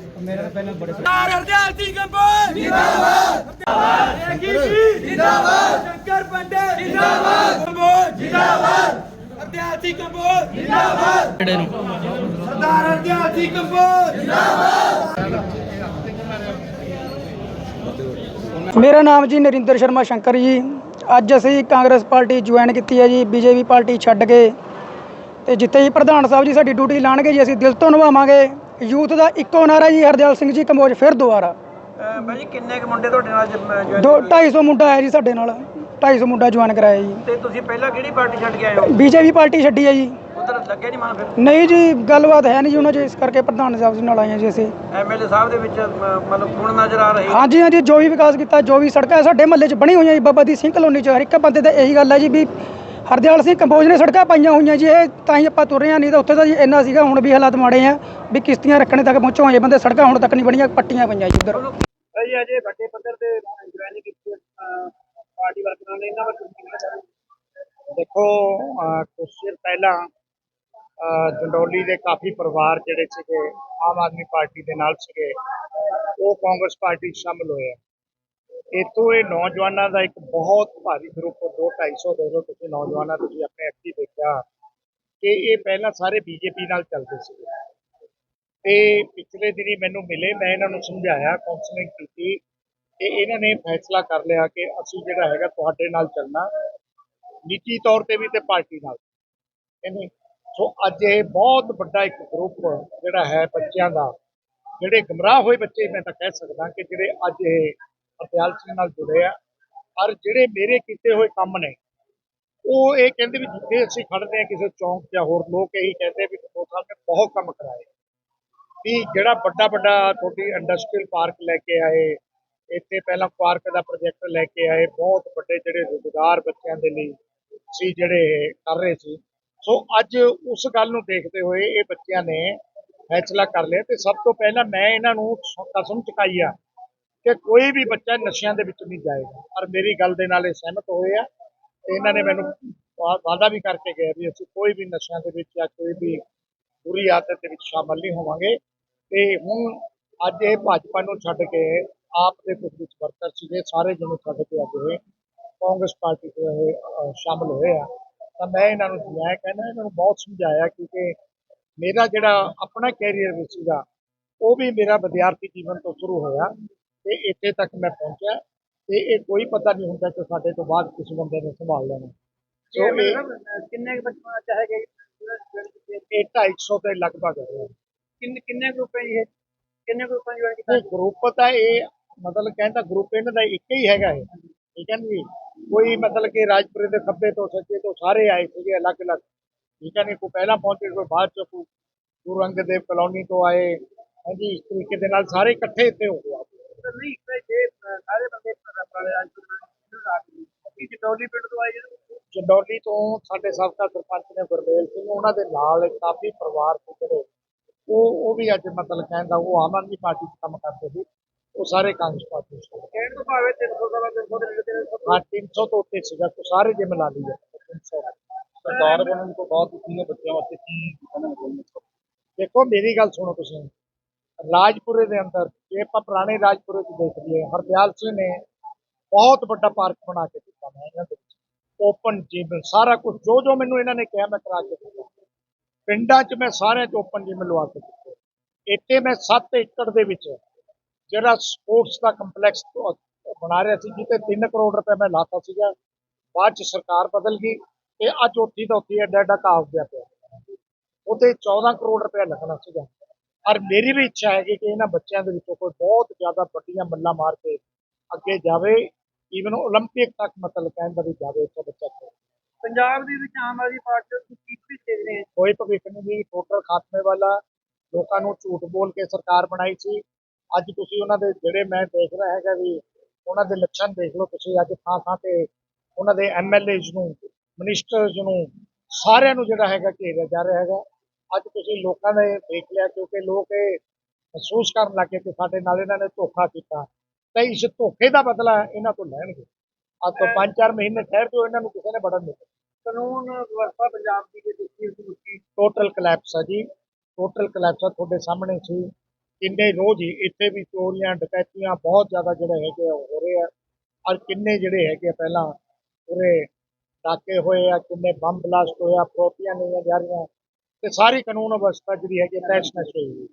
ਸਰਦਾਰ ਹਰਦਿਆਲ ਸਿੰਘ ਕੰਬੋਜ ਜਿੰਦਾਬਾਦ ਜਿੰਦਾਬਾਦ ਜਿੰਦਾਬਾਦ ਸ਼ੰਕਰ ਪੰਡੇ ਜਿੰਦਾਬਾਦ ਕੰਬੋਜ ਜਿੰਦਾਬਾਦ ਹਰਦਿਆਲ ਸਿੰਘ ਕੰਬੋਜ ਜਿੰਦਾਬਾਦ ਸਰਦਾਰ ਹਰਦਿਆਲ ਸਿੰਘ ਕੰਬੋਜ ਮੇਰਾ ਨਾਮ ਜੀ ਨਰਿੰਦਰ ਸ਼ਰਮਾ ਸ਼ੰਕਰ ਜੀ। ਅੱਜ ਅਸੀਂ ਕਾਂਗਰਸ ਪਾਰਟੀ ਜੁਆਇਨ ਕੀਤੀ ਹੈ ਜੀ, ਬੀਜੇਪੀ ਪਾਰਟੀ ਛੱਡ ਕੇ ਤੇ ਜਿੱਥੇ ਜੀ ਪ੍ਰਧਾਨ ਸਾਹਿਬ ਜੀ ਸਾਡੀ ਡਿਊਟੀ ਲਾਣਗੇ ਜੀ ਅਸੀਂ ਦਿਲ ਤੋਂ ਨਿਭਾਵਾਂਗੇ। ਯੂਥ ਦਾ ਇੱਕੋ ਨਾਰਾ ਜੀ ਹਰਦਿਆਲ ਸਿੰਘ ਜੀ ਕੰਬੋਜ ਫਿਰ ਦੁਬਾਰਾ। ਭਾਜੀ ਕਿੰਨੇ ਕੁ ਮੁੰਡੇ ਤੁਹਾਡੇ ਨਾਲ ਜੁਆਇਨ ਦੋ 250 ਮੁੰਡਾ ਆਇਆ ਜੀ ਸਾਡੇ ਨਾਲ। 250 ਮੁੰਡਾ ਜੁਆਇਨ ਕਰਾਇਆ ਜੀ। ਤੇ ਤੁਸੀਂ ਪਹਿਲਾਂ ਕਿਹੜੀ ਪਾਰਟੀ ਛੱਡ ਕੇ ਆਏ ਹੋ? ਬੀਜੇਪੀ ਪਾਰਟੀ ਛੱਡੀ ਹੈ ਜੀ। ਉਧਰ ਲੱਗੇ ਨਹੀਂ ਮਨ ਫਿਰ? ਨਹੀਂ ਜੀ ਗੱਲਬਾਤ ਹੈ ਨਹੀਂ ਜੀ ਉਹਨਾਂ 'ਚ ਇਸ ਕਰਕੇ ਪ੍ਰਧਾਨ ਸਾਹਿਬ ਜੀ ਨਾਲ ਆਏ ਜੀ ਅਸੀਂ। ਐਮਐਲਏ ਸਾਹਿਬ ਦੇ ਵਿੱਚ ਮਤਲਬ ਗੁਣ ਨਜ਼ਰ ਆ ਰਹੇ ਹਾਂਜੀ ਹਾਂਜੀ ਜੋ ਵੀ ਵਿਕਾਸ ਕੀਤਾ ਜੋ ਵੀ ਸੜਕਾਂ ਸਾਡੇ ਮਹੱਲੇ 'ਚ ਬਣੀ ਹੋਈਆਂ ਜੀ ਬਾਬਾ ਦੀ ਸਿੰਘ ਕਲੋਨੀ 'ਚ ਹਰ ਇੱਕ ਬੰਦੇ ਤੇ ਇਹੀ ਗੱਲ ਹੈ ਜੀ ਵੀ ਹਰਦਿਆਲ ਸਿੰਘ ਕੰਬੋਜ ਨੇ ਸੜਕਾਂ ਪਾਈਆਂ ਹੋਈਆਂ ਜੀ, ਇਹ ਤਾਂ ਹੀ ਆਪਾਂ ਤੁਰ ਰਹੇ ਹਾਂ, ਨਹੀਂ ਤਾਂ ਉੱਥੇ ਤਾਂ ਜੀ ਇੰਨਾ ਸੀਗਾ, ਹੁਣ ਵੀ ਹਾਲਾਤ ਮਾੜੇ ਆ, ਵੀ ਕਿਸ਼ਤੀਆਂ ਰੱਖਣੇ ਤੱਕ ਪਹੁੰਚੋ ਹੋਏ ਬੰਦੇ ਸੜਕਾਂ ਹੁਣ ਤੱਕ ਨਹੀਂ ਬਣੀਆਂ, ਪੱਟੀਆਂ ਪਈਆਂ ਜੀ ਉੱਧਰ ਭਾਜੀ ਅਜੇ ਵੱਡੇ ਪੱਧਰ ਤੇ ਜੁਆਇਨ ਕੀਤੀ ਪਾਰਟੀ ਵਰਕਰਾਂ ਨੇ ਇਹਨਾਂ ਬਾਰੇ ਦੇਖੋ, ਅਹ, ਕੁਛ ਚਿਰ ਪਹਿਲਾਂ ਜੰਡੋਲੀ ਦੇ ਕਾਫੀ ਪਰਿਵਾਰ ਜਿਹੜੇ ਸੀਗੇ, ਆਮ ਆਦਮੀ ਪਾਰਟੀ ਦੇ ਨਾਲ ਸੀਗੇ, ਉਹ ਕਾਂਗਰਸ ਪਾਰਟੀ 'ਚ ਸ਼ਾਮਲ ਹੋਏ ਆ ਇੱਥੋਂ ਇਹ ਨੌਜਵਾਨਾਂ ਦਾ ਇੱਕ ਬਹੁਤ ਭਾਰੀ ਗਰੁੱਪ 2 250 ਦੇ ਲੋ ਤੁਸੀਂ ਨੌਜਵਾਨਾਂ, ਤੁਸੀਂ ਆਪਣੇ ਅੱਖੀ ਦੇਖਿਆ ਕਿ ਇਹ ਪਹਿਲਾਂ ਸਾਰੇ ਬੀਜੇਪੀ ਨਾਲ ਚੱਲਦੇ ਸੀ। ਤੇ ਪਿਛਲੇ ਦਿਨੀ ਮੈਨੂੰ ਮਿਲੇ, ਮੈਂ ਇਹਨਾਂ ਨੂੰ ਸਮਝਾਇਆ ਕਾਉਂਸਲਿੰਗ ਕੀਤੀ ਤੇ ਇਹਨਾਂ ਨੇ ਫੈਸਲਾ ਕਰ ਲਿਆ ਕਿ ਅਸੀਂ ਜਿਹੜਾ ਹੈਗਾ ਤੁਹਾਡੇ ਨਾਲ ਚੱਲਣਾ, ਨਿੱਜੀ ਤੌਰ ਤੇ ਵੀ ਤੇ ਪਾਰਟੀ ਨਾਲ। ਕਹਿੰਦੇ ਸੋ ਅੱਜ ਇਹ ਬਹੁਤ ਵੱਡਾ ਇੱਕ ਗਰੁੱਪ ਜਿਹੜਾ ਹੈ ਬੱਚਿਆਂ ਦਾ, ਜਿਹੜੇ ਗਮਰਾਹ ਹੋਏ ਬੱਚੇ, ਮੈਂ ਤਾਂ ਕਹਿ ਸਕਦਾ ਕਿ ਜਿਹੜੇ ਅੱਜ ਇਹ ਅਤਿਆਲ ਸਿੰਘ ਨਾਲ ਜੁੜੇ ਆ। ਔਰ ਜਿਹੜੇ ਮੇਰੇ ਕੀਤੇ ਹੋਏ ਕੰਮ ਨੇ, ਉਹ ਇਹ ਕਹਿੰਦੇ ਵੀ ਜਿੱਥੇ ਅਸੀਂ ਖੜਦੇ ਆ ਕਿਸੇ ਚੌਂਕ ਜਾਂ ਹੋਰ, ਲੋਕ ਇਹੀ ਕਹਿੰਦੇ ਵੀ ਕਪੂਰ ਸਾਹਿਬ ਨੇ ਬਹੁਤ ਕੰਮ ਕਰਾਏ। ਵੀ ਜਿਹੜਾ ਵੱਡਾ ਵੱਡਾ ਤੁਹਾਡੀ ਇੰਡਸਟਰੀਅਲ ਪਾਰਕ ਲੈ ਕੇ ਆਏ, ਇੱਥੇ ਪਹਿਲਾਂ ਪਾਰਕ ਦਾ ਪ੍ਰੋਜੈਕਟ ਲੈ ਕੇ ਆਏ, ਬਹੁਤ ਵੱਡੇ ਜਿਹੜੇ ਰੁਜ਼ਗਾਰ ਬੱਚਿਆਂ ਦੇ ਲਈ ਸੀ ਜਿਹੜੇ ਕਰ ਰਹੇ ਸੀ। ਸੋ ਅੱਜ ਉਸ ਗੱਲ ਨੂੰ ਦੇਖਦੇ ਹੋਏ ਇਹ ਬੱਚਿਆਂ ਨੇ ਫੈਸਲਾ ਕਰ ਲਿਆ ਤੇ ਸਭ ਤੋਂ ਪਹਿਲਾਂ ਮੈਂ ਇਹਨਾਂ ਨੂੰ ਕਸਮ ਚੁਕਾਈ ਆ ਕਿ ਕੋਈ ਵੀ ਬੱਚਾ ਨਸ਼ਿਆਂ ਦੇ ਵਿੱਚ ਨਹੀਂ ਜਾਏਗਾ। ਔਰ ਮੇਰੀ ਗੱਲ ਦੇ ਨਾਲ ਇਹ ਸਹਿਮਤ ਹੋਏ ਆ ਤੇ ਇਹਨਾਂ ਨੇ ਮੈਨੂੰ ਵਾ- ਵਾਅਦਾ ਵੀ ਕਰਕੇ ਗਏ ਵੀ ਅਸੀਂ ਕੋਈ ਵੀ ਨਸ਼ਿਆਂ ਦੇ ਵਿੱਚ ਜਾਂ ਕੋਈ ਵੀ ਬੁਰੀ ਆਦਤ ਦੇ ਵਿੱਚ ਸ਼ਾਮਲ ਨਹੀਂ ਹੋਵਾਂਗੇ। ਤੇ ਹੁਣ ਅੱਜ ਇਹ ਭਾਜਪਾ ਨੂੰ ਛੱਡ ਕੇ ਆਪ ਦੇ ਕੁਝ ਵਿੱਚ ਵਰਕਰ ਸੀਗੇ ਸਾਰੇ ਜਿਹਨੂੰ ਛੱਡ ਕੇ ਅੱਜ ਇਹ ਕਾਂਗਰਸ ਪਾਰਟੀ ਤੋਂ ਇਹ ਅ, ਸ਼ਾਮਲ ਹੋਏ ਆ। ਤਾਂ ਮੈਂ ਇਹਨਾਂ ਨੂੰ ਮੈਂ ਕਹਿੰਦਾ ਇਹਨਾਂ ਨੂੰ ਬਹੁਤ ਸਮਝਾਇਆ ਕਿਉਂਕਿ ਮੇਰਾ ਜਿਹੜਾ ਆਪਣਾ ਕੈਰੀਅਰ ਵਿੱਚ ਸੀਗਾ ਉਹ ਵੀ ਮੇਰਾ ਵਿਦਿਆਰਥੀ ਜੀਵਨ ਤੋਂ ਸ਼ੁਰੂ ਹੋਇਆ। ਤੇ ਇੱਥੇ ਤੱਕ ਮੈਂ ਪਹੁੰਚਿਆ ਤੇ ਇਹ ਕੋਈ ਪਤਾ ਨਹੀਂ ਹੁੰਦਾ ਕਿ ਸਾਡੇ ਤੋਂ ਬਾਅਦ ਕਿਸ ਬੰਦੇ ਨੇ ਸੰਭਾਲ ਲੈਣਾ। ਸੋ ਇਹ ਕਿੰਨੇ ਕੁ ਬੱਚੇ ਚਾਹੇਗੇ ਇਹ 250 ਦੇ ਲਗਭਗ ਹੈ ਕਿੰਨੇ ਕਿੰਨੇ ਗਰੁੱਪ ਹੈ ਇਹ? ਕਿੰਨੇ ਗਰੁੱਪਾਂ ਜੁਆਇਨ ਕੀਤਾ? ਗਰੁੱਪ ਤਾਂ ਇਹ ਮਤਲਬ ਕਹਿੰਦਾ ਗਰੁੱਪ ਇਹਨਾਂ ਦਾ ਇੱਕ ਹੀ ਹੈਗਾ ਇਹ। ਠੀਕ ਹੈ ਜੀ? ਕੋਈ ਮਤਲਬ ਕਿ ਰਾਜਪੁਰੇ ਦੇ ਖੱਬੇ ਤੋਂ ਸੱਜੇ ਤੋਂ ਸਾਰੇ ਆਏ ਸੀਗੇ ਅਲੱਗ-ਅਲੱਗ। ਠੀਕ ਹੈ ਨਹੀਂ ਕੋਈ ਪਹਿਲਾਂ ਪਹੁੰਚੇ ਕੋਈ ਬਾਅਦ ਚ ਕੋਈ ਗੁਰੂ ਅੰਗਦ ਦੇਵ ਕਲੋਨੀ ਤੋਂ ਆਏ। ਹਾਂਜੀ ਇਸ ਤਰੀਕੇ ਦੇ ਨਾਲ ਸਾਰੇ ਇਕੱਠੇ ਇੱਥੇ ਹੋ ਗਏ। ਨਹੀਂ ਜੇ ਸਾਰੇ ਬੰਦੇ ਪੁਰਾਣੇ ਰਾਜ ਦੀ ਜਟੌਲੀ ਪਿੰਡ ਤੋਂ ਆਏ ਜਿਹੜੇ ਚੰਡੋਲੀ ਤੋਂ ਸਾਡੇ ਸਾਬਕਾ ਸਰਪੰਚ ਨੇ ਗੁਰਮੇਲ ਸਿੰਘ ਉਹਨਾਂ ਦੇ ਨਾਲ ਕਾਫੀ ਪਰਿਵਾਰ ਸੀ ਜਿਹੜੇ ਉਹ ਉਹ ਵੀ ਅੱਜ ਮਤਲਬ ਕਹਿੰਦਾ ਉਹ ਆਮ ਆਦਮੀ ਪਾਰਟੀ 'ਚ ਕੰਮ ਕਰਦੇ ਸੀ। ਉਹ ਸਾਰੇ ਕਾਂਗਰਸ ਪਾਰਟੀ 'ਚ ਸੀ। ਕਹਿਣ ਤੋਂ ਭਾਵੇਂ 300 ਸਾਲਾਂ 300 ਦੇ ਨੇੜੇ ਤੇੜੇ ਹਾਂ 300 ਤੋਂ ਉੱਤੇ ਸੀਗਾ ਕੋਈ ਸਾਰੇ ਜੇ ਮਿਲਾ ਲਈਏ। 300 ਸਰਕਾਰ ਬਣਨ ਤੋਂ ਬਾਅਦ ਤੁਸੀਂ ਬੱਚਿਆਂ ਵਾਸਤੇ ਕੀ ਦੇਖੋ ਮੇਰੀ ਗੱਲ ਸੁਣੋ ਤੁਸੀਂ। ਰਾਜਪੁਰੇ ਦੇ ਅੰਦਰ, ਜੇ ਆਪਾਂ ਪੁਰਾਣੇ ਰਾਜਪੁਰੇ ਚ ਦੇਖ ਲਈਏ, ਹਰਦਿਆਲ ਸਿੰਘ ਨੇ ਬਹੁਤ ਵੱਡਾ ਪਾਰਕ ਬਣਾ ਕੇ ਦਿੱਤਾ ਮੈਂ ਇਹਨਾਂ ਦੇ ਓਪਨ ਜਿਮ ਸਾਰਾ ਕੁਝ ਜੋ ਜੋ ਮੈਨੂੰ ਇਹਨਾਂ ਨੇ ਕਿਹਾ ਮੈਂ ਕਰਾ ਕੇ ਦਿੱਤਾ। ਪਿੰਡਾਂ 'ਚ ਮੈਂ ਸਾਰਿਆਂ 'ਚ ਓਪਨ ਜਿਮ ਲਵਾ ਕੇ ਦਿੱਤੇ। ਇੱਥੇ ਮੈਂ 7 ਏਕੜ ਦੇ ਵਿੱਚ ਜਿਹੜਾ ਸਪੋਰਟਸ ਦਾ ਕੰਪਲੈਕਸ ਬਣਾ ਰਿਹਾ ਸੀ ਜਿੱਤੇ 3 ਕਰੋੜ ਰੁਪਏ ਮੈਂ ਲਾਤਾ ਸੀਗਾ। ਬਾਅਦ 'ਚ ਸਰਕਾਰ ਬਦਲ ਗਈ ਤੇ ਅੱਜ ਉੱਥੇ ਦਾ ਉੱਥੀ ਐਡਾ ਐਡਾ ਘਾਹ ਉੱਗਿਆ ਪਿਆ। ਉਹਤੇ 14 ਕਰੋੜ ਰੁਪਏ ਲੱਗਣਾ ਸੀਗਾ। ਔਰ ਮੇਰੀ ਵੀ ਇੱਛਾ ਹੈ ਕਿ ਇਹਨਾਂ ਬੱਚਿਆਂ ਦੇ ਵਿੱਚੋਂ ਕੋਈ ਬਹੁਤ ਜ਼ਿਆਦਾ ਵੱਡੀਆਂ ਮੱਲਾਂ ਮਾਰ ਕੇ ਅੱਗੇ ਜਾਵੇ ਈਵਨ 올림픽 ਤੱਕ ਮਤਲਬ ਕਹਿੰਦਾ ਵੀ ਜਾਵੇ ਇੱਥੇ ਬੱਚਾ ਖੇਡੇ। ਪੰਜਾਬ ਦੇ ਵਿੱਚ ਆਮ ਆਦਮੀ ਪਾਰਟੀ ਨੂੰ ਕੀ ਭਵਿੱਖ ਦੇਖਦੇ ਆ ਕੋਈ ਭਵਿੱਖ ਨਹੀਂ ਜੀ ਟੋਟਲ ਖਾਤਮੇ ਵਾਲਾ ਲੋਕਾਂ ਨੂੰ ਝੂਠ ਬੋਲ ਕੇ ਸਰਕਾਰ ਬਣਾਈ ਸੀ ਅੱਜ ਤੁਸੀਂ ਉਹਨਾਂ ਦੇ ਜਿਹੜੇ ਮੈਂ ਦੇਖ ਰਿਹਾ ਹੈਗਾ ਵੀ ਉਹਨਾਂ ਦੇ ਲੱਛਣ ਦੇਖ ਲਓ ਤੁਸੀਂ ਅੱਜ ਥਾਂ ਥਾਂ ਤੇ ਉਹਨਾਂ ਦੇ ਐਮਐਲਏਜ਼ ਨੂੰ ਮਿਨਿਸਟਰਸ ਨੂੰ ਸਾਰਿਆਂ ਨੂੰ ਜਿਹੜਾ ਹੈਗਾ ਘੇਰਿਆ ਜਾ ਰਿਹਾ ਹੈਗਾ ਅੱਜ ਤੁਸੀਂ ਲੋਕਾਂ ਨੇ ਦੇਖ ਲਿਆ ਕਿਉਂਕਿ ਲੋਕ ਇਹ ਮਹਿਸੂਸ ਕਰਨ ਲੱਗੇ ਕਿ ਸਾਡੇ ਨਾਲ ਇਹਨਾਂ ਨੇ ਧੋਖਾ ਕੀਤਾ। ਤਾਂ ਇਸ ਧੋਖੇ ਦਾ ਬਦਲਾ ਇਹਨਾਂ ਤੋਂ ਲੈਣਗੇ। ਅੱਜ ਤੋਂ 5-4 ਮਹੀਨੇ ਠਹਿਰ ਦਿਓ ਇਹਨਾਂ ਨੂੰ ਕਿਸੇ ਨੇ ਬੜਨ ਨਹੀਂ ਕਾਨੂੰਨ ਵਿਵਸਥਾ ਪੰਜਾਬ ਦੀ ਕਿ ਦੇਖੀ ਉਸ ਮੁੱਕੀ ਟੋਟਲ ਕਲੈਪਸ ਆ ਜੀ। ਟੋਟਲ ਕਲੈਪਸ ਤੁਹਾਡੇ ਸਾਹਮਣੇ ਸੀ। ਕਿੰਨੇ ਰੋਜ਼ ਹੀ ਇੱਥੇ ਵੀ ਚੋਰੀਆਂ ਡਕੈਤੀਆਂ ਬਹੁਤ ਜ਼ਿਆਦਾ ਜਿਹੜੇ ਹੈਗੇ ਆ ਹੋ ਰਹੇ ਆ। ਔਰ ਕਿੰਨੇ ਜਿਹੜੇ ਹੈਗੇ ਪਹਿਲਾਂ ਉਰੇ ਡਾਕੇ ਹੋਏ ਆ ਕਿੰਨੇ ਬੰਬ ਬਲਾਸਟ ਹੋਏ ਆ ਫਰੋਤੀਆਂ ਨਹੀਂ ਜਾ ਰਹੀਆਂ। ਤੇ ਸਾਰੀ ਕਾਨੂੰਨ ਅਵਸਥਾ ਜਿਹੜੀ ਹੈਗੀ ਤੈਸ਼ ਨਸ਼ ਹੋਈ ਹੋਈ